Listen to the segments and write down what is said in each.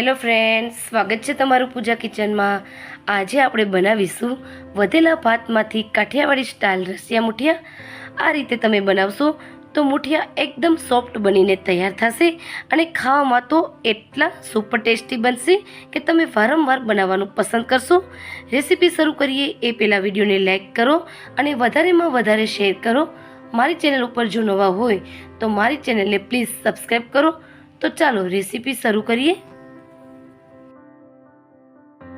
Hello friend સ્વાગત છે તમારું પૂજા કિચનમાં. આજે આપણે બનાવીશું વધેલા ભાતમાંથી કાઠિયાવાડી સ્ટાઇલ રસિયા મુઠિયા. આ રીતે તમે બનાવશો તો મુઠિયા એકદમ સોફ્ટ બનીને તૈયાર થશે અને ખાવામાં તો એટલા સુપર ટેસ્ટી બનશે કે તમે વારંવાર બનાવવાનું પસંદ કરશો. રેસીપી શરૂ કરીએ એ પહેલાં વિડીયોને લાઇક કરો અને વધારેમાં વધારે શેર કરો. મારી ચેનલ ઉપર જો નવા હોય તો મારી ચેનલને પ્લીઝ સબસ્ક્રાઈબ કરો. તો ચાલો રેસીપી શરૂ કરીએ.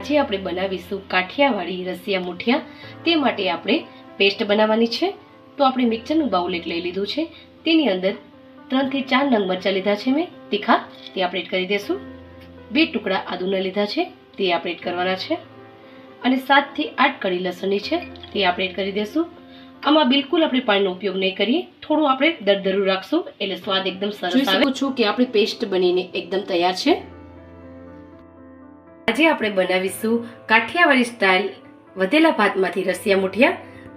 આજે આપણે બનાવીશું કાઠિયાવાડી રસિયા મુઠિયા તે માટે આપણે પેસ્ટ બનાવવાની છે. તો આપણે મિક્સરનું બાઉલ એક લઈ લીધું છે. તેની અંદર ત્રણથી ચાર નંગ મરચાં લીધા છે મેં. તીખા તે આપણે એડ કરી દઈશું બે ટુકડા આદુના લીધા છે તે આપણે એડ કરવાના છે. અને સાતથી આઠ કળી લસણની છે તે આપણે એડ કરી દઈશું આમાં બિલકુલ આપણે પાણીનો ઉપયોગ નહીં કરીએ. થોડું આપણે દરદરું રાખશું એટલે સ્વાદ એકદમ સરસ આવે. છું કે આપણી પેસ્ટ બનીને એકદમ તૈયાર છે. આજે આપણે બનાવીશું કાઠિયાવાડી સ્ટાઇલ વધેલા ભાતમાંથી રસિયા મુઠિયા.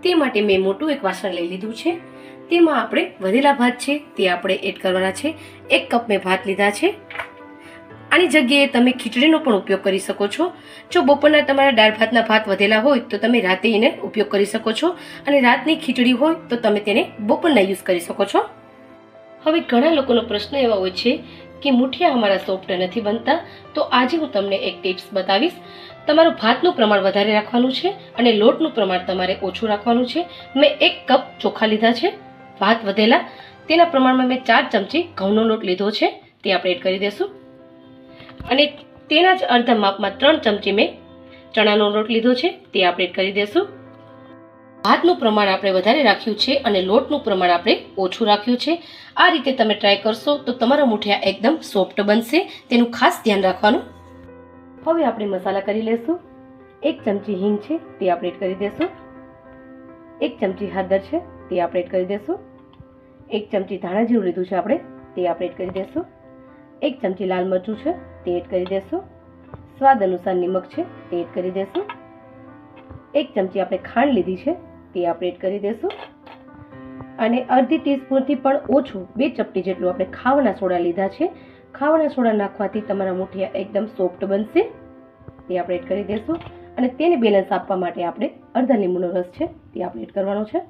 તે માટે મેં મોટું એક વાસણ લઈ લીધું છે. તેમાં આપણે વધેલા ભાત છે, તે આપણે એડ કરવાના છે. એક કપ મેં ભાત લીધા છે. આની જગ્યાએ તમે ખીચડીનો પણ ઉપયોગ કરી શકો છો. જો બપોરના તમારા દાળ ભાતના ભાત વધેલા હોય, તો તમે રાતે એને ઉપયોગ કરી શકો છો. અને રાતની ખીચડી હોય, તો તમે તેને બપોરના યુઝ કરી શકો છો. હવે ઘણા લોકોનો પ્રશ્ન એવા હોય છે કે મુઠિયા અમારા સોફ્ટ નથી બનતા, તો આજે હું તમને એક ટિપ્સ બતાવીશ. તમારું ભાતનું પ્રમાણ વધારે રાખવાનું છે અને લોટનું પ્રમાણ તમારે ઓછું રાખવાનું છે. મેં એક કપ ચોખા લીધા છે, ભાત વધેલા. તેના પ્રમાણમાં મેં ચાર ચમચી ઘઉંનો લોટ લીધો છે, તે આપણે એડ કરી દઈશું અને તેના જ અડધા માપમાં ત્રણ ચમચી મેં ચણાનો લોટ લીધો છે, તે આપણે એડ કરી દઈશું ભાતનું પ્રમાણ આપણે વધારે રાખ્યું છે અને લોટનું પ્રમાણ આપણે ઓછું રાખ્યું છે. આ રીતે તમે ટ્રાય કરશો તો તમારા મુઠિયા એકદમ સોફ્ટ બનશે. તેનું ખાસ ધ્યાન રાખવાનું. હવે આપણે મસાલા કરી લેશું. એક ચમચી હિંગ છે તે આપણે એડ કરી દેશું. એક ચમચી હળદર છે તે આપણે એડ કરી દેશું. એક ચમચી ધાણા જીરું લીધું છે આપણે તે આપણે એડ કરી દેશું. એક ચમચી લાલ મરચું છે તે એડ કરી દેશું. સ્વાદ અનુસાર નિમક છે તે એડ કરી દેશું. એક ચમચી આપણે ખાંડ લીધી છે તે આપણે એડ કરી દેશું. અને અડધી ટીસ્પૂનથી પણ ઓછું બે ચપટી જેટલું આપણે ખાવાના સોડા લીધા છે. ખાવાના સોડા નાખવાથી તમારા મુઠિયા એકદમ સોફ્ટ બનશે. તે આપણે એડ કરી દઈશું અને તેને બેલેન્સ આપવા માટે આપણે અડધા લીંબુનો રસ છે તે આપણે એડ કરવાનો છે.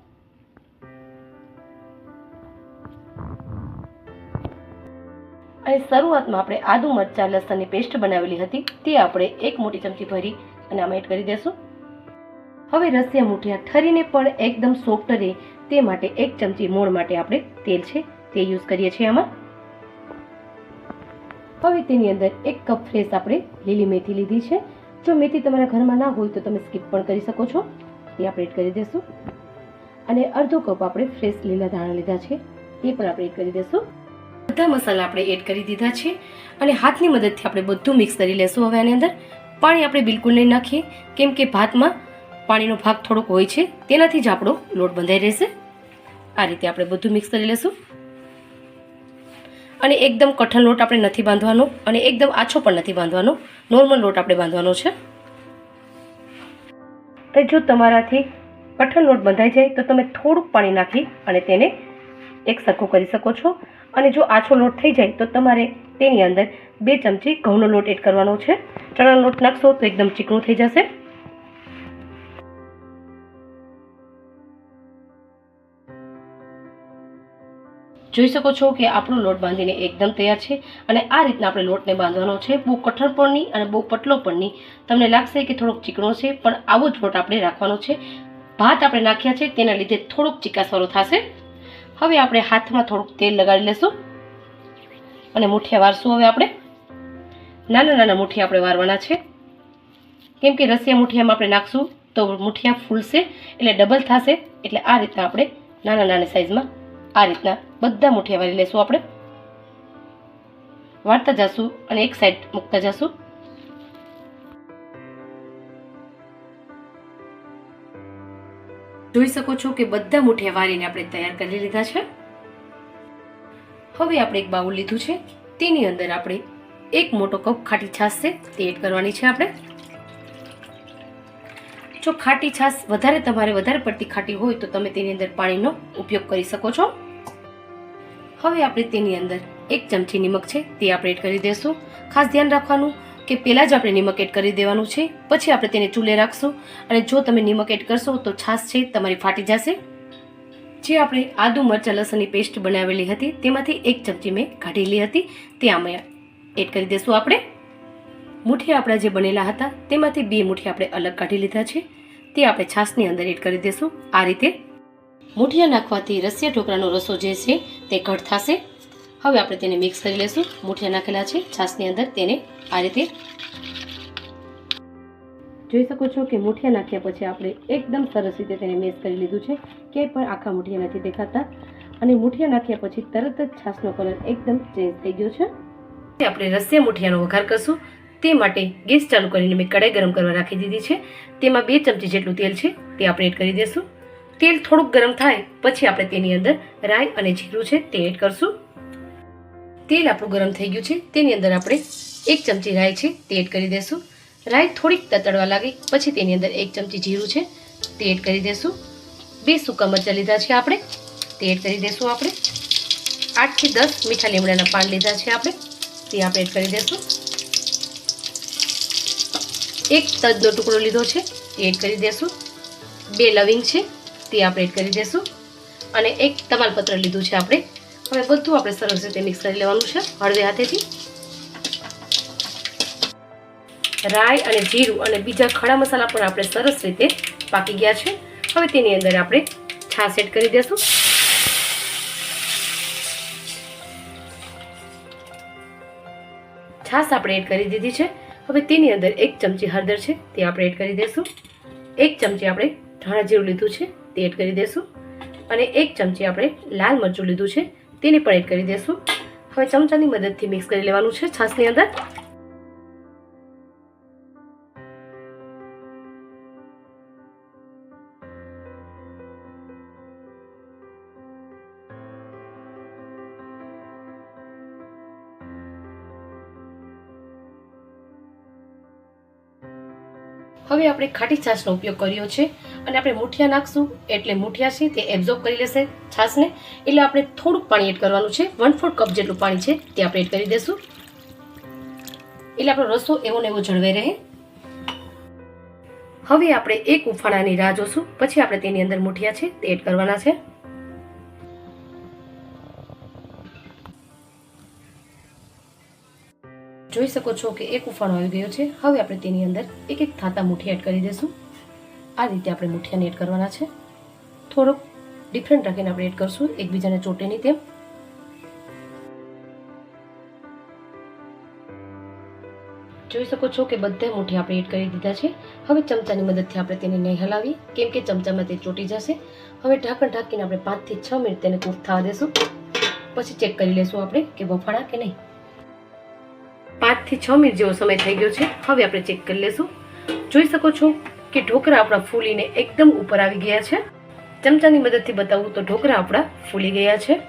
અને શરૂઆતમાં આપણે આદુ મરચાં, લસણની પેસ્ટ બનાવેલી હતી તે આપણે એક મોટી ચમચી ભરી અને આમાં એડ કરી દઈશું હવે રસિયા મૂઠિયા ઠરીને પણ એકદમ સોફ્ટ રહે તે માટે એક ચમચી મોણ માટે આપણે તેલ છે તે યુઝ કરીએ છીએ આમાં. હવે તેની અંદર એક કપ ફ્રેશ આપણે લીલી મેથી લીધી છે. જો મેથી તમારા ઘરમાં ના હોય તો તમે સ્કીપ પણ કરી શકો છો. તે આપણે એડ કરી દઈશું અને અડધો કપ આપણે ફ્રેશ લીલા ધાણા લીધા છે. તે પણ આપણે એડ કરી દઈશું બધા મસાલા આપણે એડ કરી દીધા છે. અને હાથની મદદથી આપણે બધું મિક્સ કરી લેશું હવે આની અંદર. પાણી આપણે બિલકુલ નહીં નાખીએ. કેમ કે ભાતમાં પાણીનો ભાગ થોડોક હોય છે, તેનાથી જ આપણો લોટ બંધાઈ રહેશે. આ રીતે આપણે બધું મિક્સ કરી લેશું. અને એકદમ કઠણ લોટ આપણે નથી બાંધવાનો અને એકદમ આછો પણ નથી બાંધવાનો. નોર્મલ લોટ આપણે બાંધવાનો છે. અને જો તમારાથી કઠણ લોટ બંધાઈ જાય, તો તમે થોડુંક પાણી નાખી અને તેને એક સરખો કરી શકો છો. અને જો આછો લોટ થઈ જાય, તો તમારે તેની અંદર બે ચમચી ઘઉંનો લોટ એડ કરવાનો છે. ચણાનો લોટ નાખશો તો એકદમ ચીકણું થઈ જશે. જોઈ શકો છો કે આપણો લોટ બાંધીને એકદમ તૈયાર છે અને આ રીતના આપણે લોટને બાંધવાનો છે. બહુ કઠણ પણ અને બહુ પતલો પણ નહીં. તમને લાગશે કે થોડોક ચીકણો છે, પણ આવો જ લોટ આપણે રાખવાનો છે. ભાત આપણે નાખ્યા છે, તેના લીધે થોડોક ચીકાસવાળો થશે. હવે આપણે હાથમાં થોડુંક તેલ લગાડી લેશું અને મુઠિયા વારશું હવે આપણે. નાના નાના મુઠિયા આપણે વારવાના છે. કેમ કે રસિયા મુઠિયામાં આપણે નાખશું તો મુઠિયા ફૂલશે, એટલે ડબલ થશે. એટલે આ રીતના આપણે નાના નાના સાઈઝમાં આ રીતના બધા મુઠિયા વાળી લેશું આપણે. વાળતા જશું અને એક સાઈડ મૂકતા જશું. જોઈ શકો છો કે બધા મુઠિયા વાળીને આપણે તૈયાર કરી લીધા છે. હવે આપણે એક બાઉલ લીધું છે. તેની અંદર આપણે એક મોટો કપ ખાટી છાશ છે, તે એડ કરવાની છે આપણે. જો ખાટી છાશ વધારે તમારે વધારે પડતી ખાટી હોય તો તમે તેની અંદર પાણીનો ઉપયોગ કરી શકો છો. હવે આપણે તેની અંદર એક ચમચી નિમક છે, તે આપણે એડ કરી દઈશું ખાસ ધ્યાન રાખવાનું કે પહેલાં જ આપણે નિમક એડ કરી દેવાનું છે, પછી આપણે તેને ચૂલે રાખશું. અને જો તમે નિમક એડ કરશો તો છાશ છે, તમારી ફાટી જશે. જે આપણે આદુ મરચાં લસણની પેસ્ટ બનાવેલી હતી, તેમાંથી એક ચમચી મેં કાઢેલી હતી, તે આમાં એડ કરી દઈશું આપણે. મુઠ્ઠી આપણા જે બનેલા હતા, તેમાંથી બે મુઠ્ઠી આપણે અલગ કાઢી લીધા છે, તે આપણે છાશની અંદર એડ કરી દઈશું આ રીતે મુઠિયા નાખવાથી રસિયા ઢોકળાનો રસો જે છે તે ઘટ થશે. હવે આપણે તેને મિક્સ કરી લઈશું મૂઠિયા નાખેલા છે. છાશની અંદર તેને આ રીતે જોઈ શકો છો કે મૂઠિયા નાખ્યા પછી આપણે એકદમ સરસ રીતે તેને મિક્સ કરી લીધું છે. ક્યાંય પણ આખા મૂઠિયા નથી દેખાતા. અને મૂઠિયા નાખ્યા પછી તરત જ છાશનો કલર એકદમ ચેન્જ થઈ ગયો છે. આપણે રસિયા મૂઠિયાનો વઘાર કરશું. તે માટે ગેસ ચાલુ કરીને મેં કડાઈ ગરમ કરવા રાખી દીધી છે. તેમાં બે ચમચી જેટલું તેલ છે. તે આપણે એડ કરી દઈશું તેલ થોડુંક ગરમ થાય, પછી આપણે તેની અંદર રાઈ અને જીરું છે તે એડ કરશું. તેલ આપણું ગરમ થઈ ગયું છે, તેની અંદર આપણે એક ચમચી રાઈ છે તે એડ કરી દઈશું રાઈ થોડીક તતડવા લાગે, પછી તેની અંદર એક ચમચી જીરું છે તે એડ કરી દઈશું બે સૂકા મરચાં લીધા છે આપણે, તે એડ કરી દઈશું આપણે. આઠથી દસ મીઠા લીમડાના પાન લીધા છે આપણે, તે આપણે એડ કરી દઈશું એક તજનો ટુકડો લીધો છે, તે એડ કરી દઈશું બે લવિંગ છે તે આપણે એડ કરી દઈશું અને એક તમાલપત્ર લીધું છે આપણે. હવે બધું આપણે સરસ રીતે મિક્સ કરી લેવાનું છે હળવે હાથેથી. રાઈ અને જીરું અને બીજા ખડા મસાલા પણ આપણે સરસ રીતે પાકી ગયા છે. હવે તેની અંદર આપણે છાશ એડ કરી દઈશું છાશ આપણે એડ કરી દીધી છે. હવે તેની અંદર એક ચમચી હળદર છે, તે આપણે એડ કરી દઈશું એક ચમચી આપણે ધાણા જીરું લીધું છે. તે એડ કરી દઈશું અને એક ચમચી આપણે લાલ મરચું લીધું છે, તેને પણ એડ કરી દઈશું હવે ચમચાની મદદથી મિક્સ કરી લેવાનું છે છાશની અંદર. હવે આપણે ખાટી છાશનો ઉપયોગ કર્યો છે. અને આપણે મુઠિયા નાખશું. એટલે મુઠિયા છે તે એબ્ઝોર્બ કરી લેશે છાશને. એટલે આપણે થોડુંક પાણી એડ કરવાનું છે. વન ફોર્થ કપ જેટલું પાણી છે તે આપણે એડ કરી દઈશું. એટલે આપણો રસો એવો ને એવો જળવાઈ રહે. હવે આપણે એક ઉફાણાની રાહ જોશું. પછી આપણે તેની અંદર મુઠિયા છે તે એડ કરવાના છે. જોઈ શકો છો કે એક ઉફાણો આવી ગયો છે. હવે આપણે તેની અંદર એક એક થાતા મુઠિયા એડ કરી દઈશું. આ રીતે આપણે મુઠિયાને એડ કરવાના છે. થોડોક ડિફરન્ટ રાખીને આપણે એડ કરશું, એકબીજાને ચોટે નહીં તેમ. જોઈ શકો છો કે બધા મુઠ્ઠી આપણે એડ કરી દીધા છે. હવે ચમચાની મદદથી આપણે તેને નહીં હલાવીએ, કેમ કે ચમચામાં તે ચોટી જશે. હવે ઢાંકણ ઢાંકીને આપણે પાંચથી છ મિનિટ તેને કૂક થવા દેશું. પછી ચેક કરી લેશું આપણે કે બફાણા કે નહીં. પાંચથી છ મિનિટ જેવો સમય થઈ ગયો છે. હવે આપણે ચેક કરી લેશું. જોઈ શકો છો કે ઢોકળા આપણા ફૂલીને એકદમ ઉપર આવી ગયા છે. ચમચાની મદદથી બતાવું તો ઢોકળા આપણા ફૂલી ગયા છે.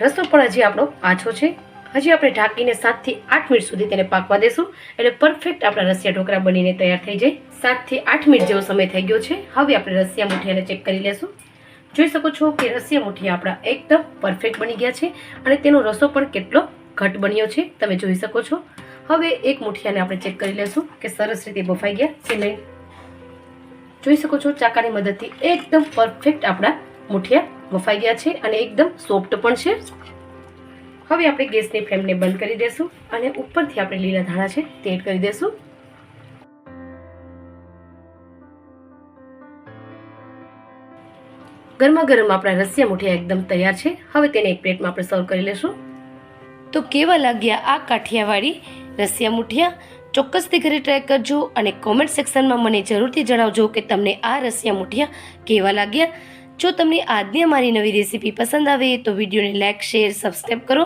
રસો પણ હજી આપણો આછો છે. હજી આપણે ઢાંકીને સાતથી આઠ મિનિટ સુધી તેને પાકવા દેશું. એટલે પરફેક્ટ આપણા રસિયા ઢોકળા બનીને તૈયાર થઈ જાય. સાતથી આઠ મિનિટ જેવો સમય થઈ ગયો છે. હવે આપણે રસિયા મુઠિયાને ચેક કરી લેશું. જોઈ શકો છો કે રસિયા મુઠિયા આપણા એકદમ પરફેક્ટ બની ગયા છે અને તેનો રસો પણ કેટલો ઘટ બન્યો છે. તમે જોઈ શકો છો. હવે એક મુઠિયાને આપણે ચેક કરી લેશું કે સરસ રીતે બફાઈ ગયા છે નહીં. જોઈ શકો છો, ચાકાની મદદથી એકદમ પરફેક્ટ આપણા મુઠિયા બફાઈ ગયા છે અને એકદમ સોફ્ટ પણ છે. હવે આપણે ગેસની ફ્લેમને બંધ કરી દેશું અને ઉપરથી આપણે લીલા ધાણા છે તે એડ કરી દેશું. ગરમા ગરમ આપણા રસિયા મુઠિયા એકદમ તૈયાર છે. હવે તેને એક પ્લેટમાં આપણે સર્વ કરી લેશું. તો કેવા લાગ્યા આ કાઠિયાવાડી રસિયા મુઠિયા? ચોક્કસથી ઘરે ટ્રાય કરજો અને કોમેન્ટ સેક્શનમાં મને જરૂરથી જણાવજો કે તમને આ રસિયા મુઠિયા કેવા લાગ્યા. જો તમને આજની અમારી નવી રેસીપી પસંદ આવે તો વિડીયોને લાઇક શેર સબસ્ક્રાઈબ કરો.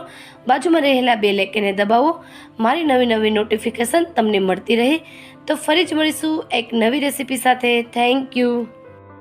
બાજુમાં રહેલા બે લેકેને દબાવો. મારી નવી નવી નોટિફિકેશન તમને મળતી રહે. તો ફરી જ મળીશું એક નવી રેસીપી સાથે. Thank you